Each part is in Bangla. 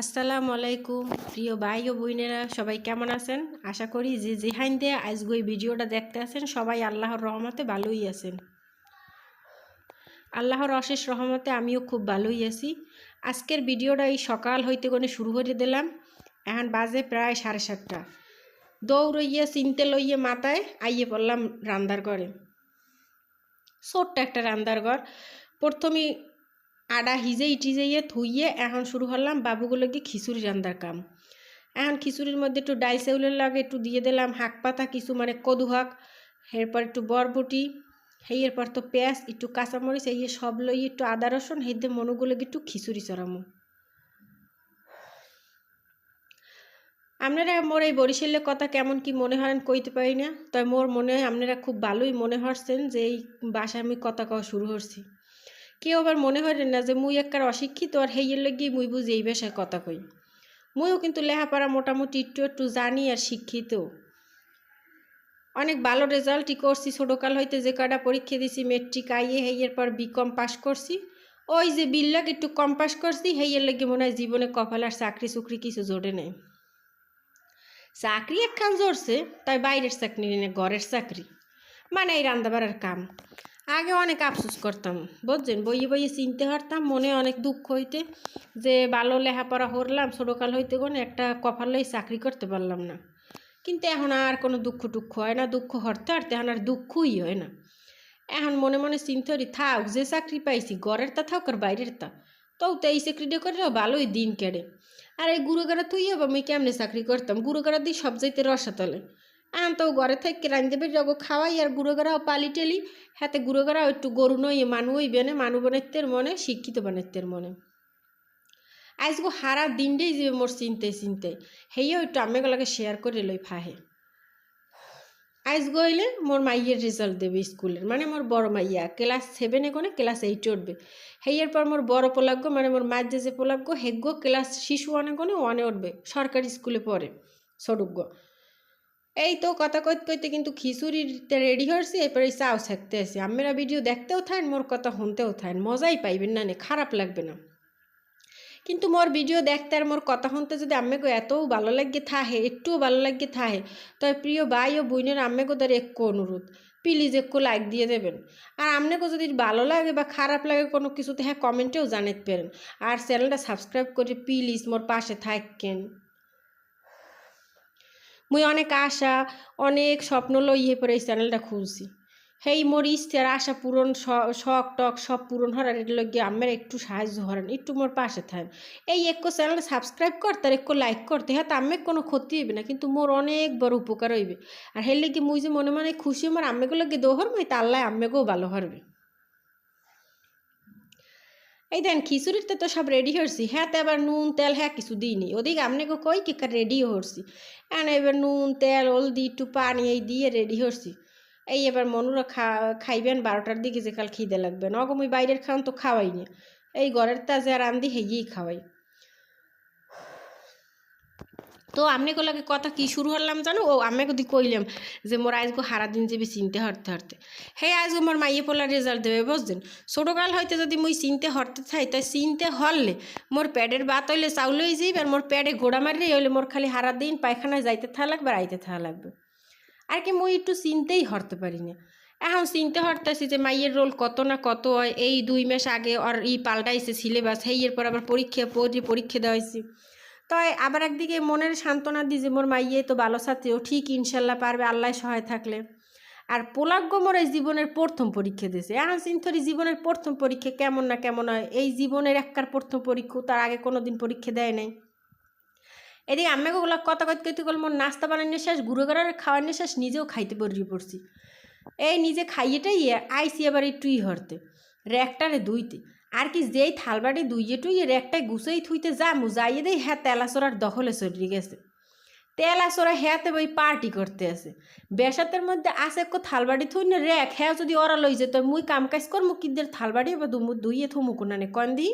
আসসালামু আলাইকুম। প্রিয় ভাই ও বোনেরা, সবাই কেমন আছেন? আশা করি যে যেহাইন দিয়ে আজকে এই ভিডিওটা দেখতে আছেন, সবাই আল্লাহর রহমতে ভালোই আছেন। আল্লাহর অশেষ রহমতে আমিও খুব ভালোই আছি। আজকের ভিডিওটা এই সকাল হইতে কোনে শুরু করে দিলাম। এখন বাজে প্রায় সাড়ে সাতটা। দৌড়ইয়ে, চিনতে লইয়ে মাথায় আইয়ে পড়লাম রান্দার ঘরে। ছোট্ট একটা রান্দার ঘর। প্রথমে আডা হিজেই টিজেইয়ে থুইয়ে এখন শুরু করলাম বাবুগুলোকে খিচুড়ি রান্দার কাম। এখন খিচুড়ির মধ্যে একটু ডাল চাউলের লাগে একটু দিয়ে দিলাম হাঁক পাতা, কিছু মানে কদু হাঁক এরপর একটু বরবটি সেই এরপর তো পেঁয়াজ, একটু কাঁচামরিচ, এই সব লই একটু আদা, রসুন হেদে মনুগুলোকে একটু খিচুড়ি চড়ামো। আপনারা মোর এই বরিশালের কথা কেমন কি মনে হয় কইতে পারি না তাই মোর মনে হয় আপনারা খুব ভালোই মনে হচ্ছেন যে এই বাসায় আমি কথা কওয়া শুরু করছি। কেউ আবার মনে হয় না যে মুই একবার অশিক্ষিত আর হেইয়ের লেগে মুই বুঝি এই ভাষায় কথা কই। মুইও কিন্তু লেখাপড়া মোটামুটি একটু একটু জানি আর শিক্ষিত। অনেক ভালো রেজাল্টই করছি, ছোটোকাল হইতে যে কটা পরীক্ষা দিছি মেট্রিক আইয়ে হেইয়ের পর বিকম পাস করছি। ওই যে বিল্লাক একটু কম পাস করছি, হেইয়ের লেগে মনে হয় জীবনে কপাল আর চাকরি চুকরি কিছু জোরে নেই। চাকরি একখান জোরছে, তাই বাইরের চাকরি না ঘরের চাকরি। মানে এই রান্দাবাড়ার কাম। আগে অনেক আফসোস করতাম, বুঝছেন? বইয়ে বইয়ে চিনতে পারতাম মনে অনেক দুঃখ হইতে যে ভালো লেখাপড়া হরলাম ছোটোকাল হইতে কোনো একটা কপালেই চাকরি করতে পারলাম না। কিন্তু এখন আর কোনো দুঃখ টুক্ষ হয় না, দুঃখ হরতে হারতে এখন আর দুঃখই হয় না। এখন মনে মনে চিনতে হরি, থাক, যে চাকরি পাইছি, ঘরের তা থাক আর বাইরের তা। তো তো এই চাকরিটা করে ভালোই দিন কেড়ে। আর এই গুরুগারা তুই হব আমি কেমনে চাকরি করতাম? গুরুগারা দিয়ে সব যাইতে রসা তলে এখন তো ঘরে থেকে রাঁধতে পারি যাব, খাওয়াই আর গুঁড়োগারাও পালি টেলি। হাতে গুঁড়োগারাও একটু গরু নই, মানু ওই বেনে, মানু বানাইতের মনে, শিক্ষিত বানাইতের মনে। আজগো হারা দিনটাই যে মোর চিনতে চিনতে হেইও একটু আমেগুলোকে শেয়ার করে লই ফাহে। আইজ গইলে মোর মাইয়ের রেজাল্ট দেবে স্কুলের মানে মোর বড় মাইয়া ক্লাস সেভেনে কোনে ক্লাস এইটে উঠবে। হেইয়ের পর মোর বড় পোলাগ্য মানে মোর মাঝে যে পোলাগ্য হেগ্য ক্লাস শিশু অনেক কোনে, ওয়ানে উঠবে, সরকারি স্কুলে পড়ে সড়ুগ্য এই তো কথা কইতে কইতে কিন্তু খিচুড়িতে রেডি হয়েছি, এরপরে চাও থাকতে আসি আমরা ভিডিও দেখতেও থাকেন, মোর কথা শুনতেও থাকেন, মজাই পাইবেন না খারাপ লাগবে না। কিন্তু মোর ভিডিও দেখতে আর মোর কথা শুনতে যদি আম্মেকে এত ভালো লাগে থাহে একটুও ভালো লাগে থাহে তবে প্রিয় ভাই ও বোনের আম্মেকে তার একটু অনুরোধ প্লিজ একটু লাইক দিয়ে দেবেন। আর আপনাকে যদি ভালো লাগে বা খারাপ লাগে কোনো কিছুতে হ্যাঁ কমেন্টেও জানাতে পারেন। আর চ্যানেলটা সাবস্ক্রাইব করে প্লিজ মোর পাশে থাকেন। মুই অনেক আশা, অনেক স্বপ্ন লইয়ে পরে এই চ্যানেলটা খুলছি। হেই মোর ইচ্ছার আশা পূরণ শখ, টক সব পূরণ হওয়ার এর লগে আমার একটু সাহায্য হরেন, একটু মোর পাশে থাকেন। এই একটু চ্যানেল সাবস্ক্রাইব করতে আর একটু লাইক করতে হ্যাঁ আমি কোনো ক্ষতি হইবে না, কিন্তু মোর অনেক বড় উপকার হইবে। আর হের লেগে মুই যে মনে মনে খুশি আমার আম্মেগুলো লগে দোহর, মাই তা আল্লাহ আম্মেকেও ভালো হরবে। এই দেন খিচুড়িতে তো সব রেডি হরছি হ্যাঁ তো এবার নুন, তেল হ্যাঁ কিছু দিইনি। ওদিকে আপনি কই কি রেডি হরছি হ্যাঁ এবার নুন, তেল, হলদি, একটু পানি এই দিয়ে রেডি হরছি এই এবার মনুরা খা, খাইবেন বারোটার দিকে যে কাল খিদে লাগবে। নগম ওই বাইরের খাওয়ান তো খাওয়াই না এই ঘরের তাজা রান্ধি হেগিয়েই খাওয়াই। তো আপনি লাগে কথা কি শুরু হলাম জানো? ও আমি কদি কইলাম যে মোর আজকে হারা দিন যাবি চিনতে হরতে হরতে। হে আজকে মোর মাইয়ে পোলার রেজাল্ট দেবে, বুঝছেন? ছোটোকাল হইতে যদি মুই চিনতে হরতে চাই, তাই চিনতে হরলে মোর প্যাডের বাত হইলে চাউল হয়ে যাইবে, আর মোর প্যাডে ঘোড়া মারলে হইলে মোর খালি হারা দিন পায়খানায় যাইতে থাকা লাগবে, আর আইতে থাকা লাগবে। আর কি মুই একটু চিনতেই হরতে পারি না। এখন চিনতে হরতেছি যে মাইয়ের রোল কত না কত হয়, এই দুই মাস আগে আর ই পাল্টাইছে সিলেবাস হেই এরপর আবার পরীক্ষা পরীক্ষা দেওয়া হয়েছে তাই আবার একদিকে মনের সান্ত্বনা দিই যে মোর মাইয়ে তো ভালো ছাত্রী, ও ঠিক ইনশাল্লাহ পারবে আল্লাহ সহায় থাকলে। আর পোলাগ্য মোর এই জীবনের প্রথম পরীক্ষা দিয়েছে এখন চিন্থরি জীবনের প্রথম পরীক্ষা কেমন না কেমন হয়, এই জীবনের একবার প্রথম পরীক্ষা তার আগে কোনো দিন পরীক্ষা দেয় নাই। এদিকে আমি ওগুলো কথা কইতে কইতে গেল মোর নাস্তা বানানোর শেষ গুঁড়ো গড়ার খাওয়ানোর শেষ নিজেও খাইতে পড়ি পড়ছি। এই নিজে খাইয়েটাই আইসি আবার একটুই হরতে র্যাকটারে দুইতে। আর কি যেই থালবাটি দুইয়ে টুইয়ে একটাই গুছাই থুইতে যা মুজাইয়ে দেয় হ্যাঁ তেলাচোরার দখলে চড়ি গেছে। তেলাচোরা হ্যাঁতে বই পার্টি করতে আছে। বেসাতের মধ্যে আছে এক থালবাটি থুই না রেখ হ্যাঁ যদি ওরা লই যেত, মুই কাম কাজ করমু, কিদের থালবাটি বা দুইয়ে থুমু নে কন দিই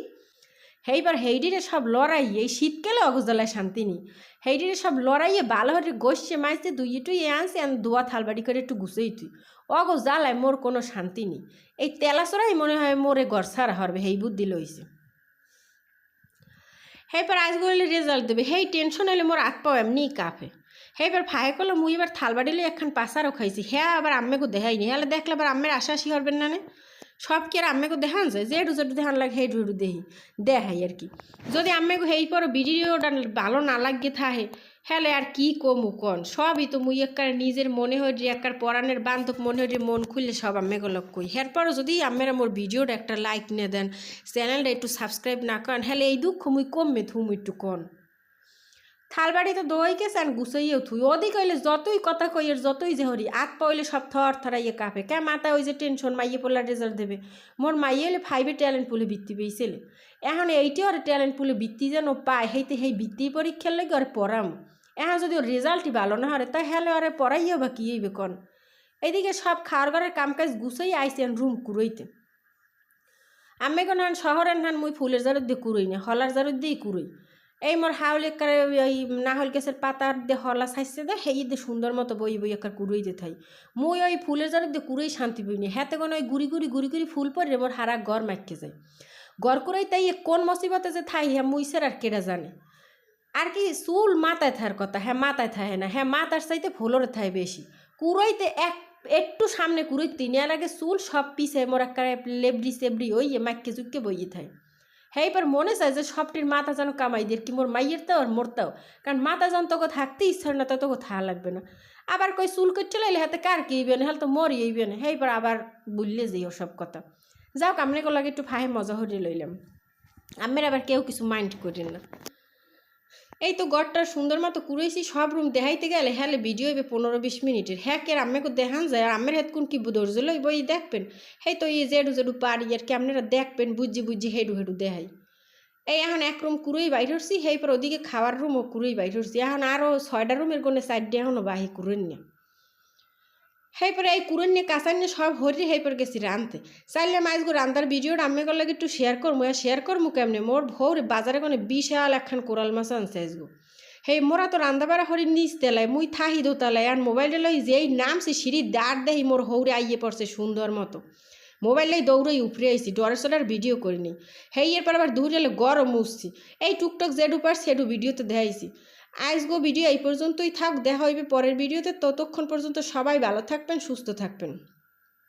হেইবার হেইডিরে সব লড়াই এই শীতকালে অগজলায় শান্তি নেই হেইডিরে সব লড়াইয়ে ভালো হয়ে গোসছে মাইছে দুই টুই আনছে আমি দোয়া থালবাড়ি করে একটু গুছেই তুই। অগ মোর কোনো শান্তি নেই এই তেলাচড়াই মনে হয় মোরে গড় সারা হরবে, হেই বুদ্ধি লইছে। হেবার আজ গেলে রেজাল্ট দেবে। হেই টেনশন হলে মোর হাত পাও এমনি কাঁপে। হেবার ফায়ে করল মুই এবার থাল বাড়িলে একখান পাসারও খাইছি। হ্যাঁ আবার আম্মেকে দেখাইনি। হলে দেখলে আবার আম্মের আশাশি হবেন না নে? সব কি আর আম্মেকে দেখান যায়? যেটু যেটু দেখান লাগে হেটু হেটু দেহি, দেখাই আর কি। যদি আম্মেকে হেই পর ভিডিওটা ভালো না লাগে থাহে হ্যালে আর কি কমু কন? সবই তো মুই একার নিজের মনে হয় যে একার পরাণের বান্ধব মনে হয় যে, মন খুললে সব আম্মেকে লোক কই। এরপরও যদি আম্মেরা মোর ভিডিওটা একটা লাইক নিয়ে দেন, চ্যানেলটা একটু সাবস্ক্রাইব না করেন হ্যালে এই দুঃখ মুই কমবে থুম একটু কন। থালবাড়ি তো দইকে স্যান গুছাইয়েও থুই। ওদিক হইলে যতই কথা কই এর যতই যে হরি আত পাইলে সব থর থরাইয়ে কাঁপে। কে মাথায় ওই যে টেনশন, মাইয়ে পড়লার রেজাল্ট দেবে। মোর মাইয়ে হলে ফাইভে ট্যালেন্ট পুলে বৃত্তি পেয়েছিলে। এখন এইটি ওর ট্যালেন্ট পুলে বৃত্তি যেন পায়, হেইতে সেই বৃত্তি পরীক্ষার লাগে ওরে পড়াম। এখন যদি ওর রেজাল্টই ভালো না হরে তাই হেলে ওরে পড়াইও বা কী হইবে কন? এইদিকে সব খাওয়ার ঘরের কাম কাজ গুছাই আইসেন রুম কুড়ইতে। আমি হান শহরের হান মুই ফুলের জারুদ দিয়ে কুড়ই না, হলার জারুদ দিয়েই কুড়ই। এই মোর হাউলে কারে ওই নাহল গাছের পাতার দিয়ে হলা সাইছে দে, হেই দিয়ে সুন্দর মতো বই বই একার কুড়ই দিয়ে থাই। মুই ওই ফুলের জারুদ দিয়ে কুড়েই শান্তি বই নি। হাতে কোনো ওই গুড়ি গুড়ি গুড়ি গুড়ি ফুল পরে মোর হারা গড় মাইকে যায়। গড় কুড়াই তাই কোন মসিবতে যে থাই হ্যাঁ মুইসের আর কেডা জানে। আর কি চুল মাথায় থার কথা হ্যাঁ মাথায় থাহে না হ্যাঁ মাথার চাইতে ফুলরে থায় বেশি। কুড়াইতে এক, একটু সামনে কুড়াই তিন লাগে চুল সব পিছে মোর একারে লেবড়ি, সেবড়ি ওই মাইকে চুক্কে বইয়ে থাই। হ্যাঁ এবার মনে চায় যে সবটির মাথা যেন কামাই দিয়ে কি মোর মাইয়ের তাও আর মোরতাও কারণ মাথা যেন তোকে থাকতে ইচ্ছা না তো তোকে থা লাগবে না। আবার কই চুল করতে লাইলে হাতে কার কি না, হলে তো মরি ইবেন হ্যাঁ এবার আবার বললে যে সব কথা। যাও কামনে কলাকে একটু ফাহে মজা হরিয়ে লইলাম। আমের আবার কেউ কিছু মাইন্ড করেন না। এই তো গড়টা সুন্দর মতো কুড়াইছি, সব রুম দেখাইতে গেলে হ্যালে ভিডিও হইবে পনেরো বিশ মিনিটের। হ্যাঁ কে আম্মেকে দেখান যায়, আর আমের হেত কোন কি ধৈর্য লইব, এই দেখবেন। হেই তো এই জেডু জেডু পারি আর কি আপনারা দেখবেন, বুঝি বুঝি হেডু হেডু দেখাই। এই এখন এক রুম কুড়েই বাইর হচ্ছি সেই পর ওদিকে খাওয়ার রুমও কুড়েই বাইর হচ্ছি এখন আরও ছয়টা রুমের কোনে দিয়ে এখনও বাহি কুড়েন না সেই পরে এই কুড়েন নিয়ে কাঁচান নিয়ে সব হরি সেই পর গেছি রানতে চাইলে মাছ গো রান্তার ভিডিওটা আমি গেলে একটু শেয়ার করব আর শেয়ার করব কেমনে মোর ভোর বাজারে কোনে বিশাল একখান কোরাল মাছ আনছে আজগো হেই মোরা তো রান্দা বাড়া হরি নিচ তেলায় মুই থাহি দোতালায় আর মোবাইলে লই যেই নামছে সিঁড়ি দাঁড় দেহি মোর হৌরে আইয়ে পড়ছে সুন্দর মতো মোবাইলেই দৌড়ই উপরে আইছি ডরে চলার ভিডিও করিনি হেই এরপর আবার দূরে গরম উঠছি এই টুকটক যেডু পার সেডু ভিডিওতে দেখাইছি আজ গো ভিডিও এই পর্যন্তই থাক, দেখা হইবে পরের ভিডিওতে। ততক্ষণ পর্যন্ত সবাই ভালো থাকবেন, সুস্থ থাকবেন।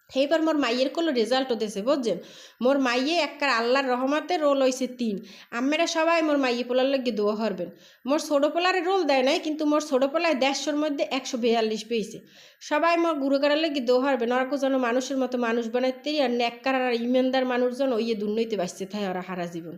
এইবার মোর মাইয়ের কোনো রেজাল্টও দেছে, বুঝছেন? মোর মাইয়ে একবার আল্লাহর রহমাতে রোল হয়েছে তিন। আম্মেরা সবাই মোর মাইয়ে পোলার লাগে দোয়া হরবেন মোর ছোটো পোলারে রোল দেয় নাই, কিন্তু মোর ছোটো পোলায় দেড়শোর মধ্যে একশো বিয়াল্লিশ পেয়েছে। সবাই মোর গুরুকারের লাগে দোয়া হরবেন ওরা যেন মানুষের মতো মানুষ বানাইতে, আর নেককার আর ইমানদার মানুষজন ওই দুর্নইতে বাঁচতে থাকে, ওরা হারা জীবন।